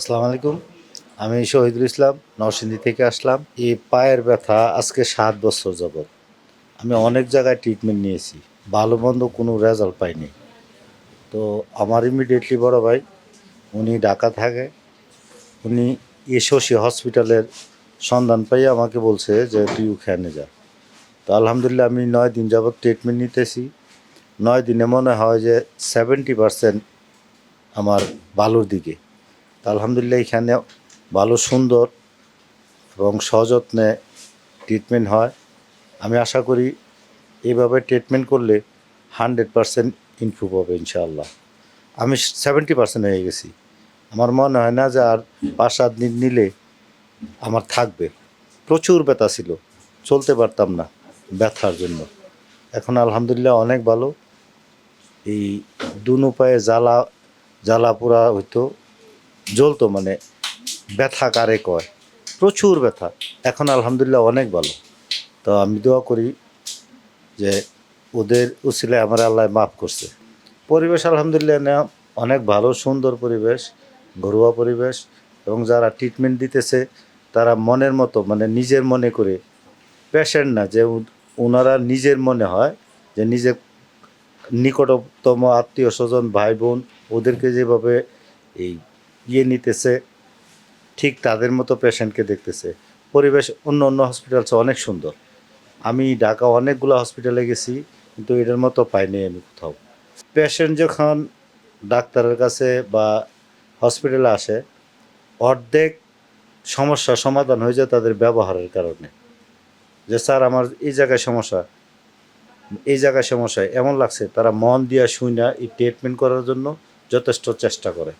আসসালামু আলাইকুম। আমি শহীদুল ইসলাম, নরসিংদী থেকে আসলাম। এই পায়ের ব্যথা আজকে সাত বছর যাবৎ। আমি অনেক জায়গায় ট্রিটমেন্ট নিয়েছি। ভালো মন্দ কোনো রেজাল্ট পাইনি। তো আমার ইমিডিয়েটলি বড় ভাই, উনি ঢাকা থাকে। উনি এসোসি হসপিটালের সন্ধান পাই আমাকে বলছে যে, তুই ওখানে যা। তো আলহামদুলিল্লাহ আমি নয় দিন যাবৎ ট্রিটমেন্ট নিতেছি। নয় দিনে মনে হয় যে সেভেন্টি পারসেন্ট আমার ভালোর দিকে। তো আলহামদুলিল্লাহ এখানে ভালো, সুন্দর এবং সযত্নে ট্রিটমেন্ট হয়। আমি আশা করি এইভাবে ট্রিটমেন্ট করলে হান্ড্রেড পারসেন্ট ইমপ্রুভ হবে ইনশাআল্লাহ। আমি সেভেন্টি পারসেন্ট হয়ে গেছি। আমার মনে হয় না যে আর পাঁচ সাত দিন নিলে আমার থাকবে। প্রচুর ব্যথা ছিল, চলতে পারতাম না ব্যথার জন্য। এখন আলহামদুলিল্লাহ অনেক ভালো। এই দুনো পায়ে জ্বালা জ্বালা পোড়া হইতো জ্বলতো মানে ব্যথা কারে কয়? প্রচুর ব্যথা। এখন আলহামদুলিল্লাহ অনেক ভালো। তো আমি দোয়া করি যে ওদের উচিলে আমার আল্লাহ মাফ করছে। পরিবেশ আলহামদুলিল্লাহ অনেক ভালো, সুন্দর পরিবেশ, ঘরোয়া পরিবেশ এবং যারা ট্রিটমেন্ট দিতেছে, তারা মনের মতো মানে নিজের মনে করে পেশেন্ট না, যে ওনারা নিজের মনে হয়, যে নিজে নিকটতম আত্মীয় স্বজন, ভাই বোন, ওদেরকে যেভাবে এই ইয়ে নিতেছে, ঠিক তাদের মতো পেশেন্টকে দেখতেছে। পরিবেশ অন্য অন্য হসপিটাল অনেক সুন্দর। আমি ঢাকা অনেকগুলো হসপিটালে গেছি, কিন্তু এটার মতো পাইনি আমি কোথাও। পেশেন্ট যখন ডাক্তারের কাছে বা হসপিটালে আসে, অর্ধেক সমস্যা সমাধান হয়ে যায় তাদের ব্যবহারের কারণে। যে, স্যার, আমার এই জায়গায় সমস্যা। এই জায়গায় সমস্যা। এমন লাগছে। তারা মন দিয়া শুই না এই ট্রিটমেন্ট করার জন্য যথেষ্ট চেষ্টা করে।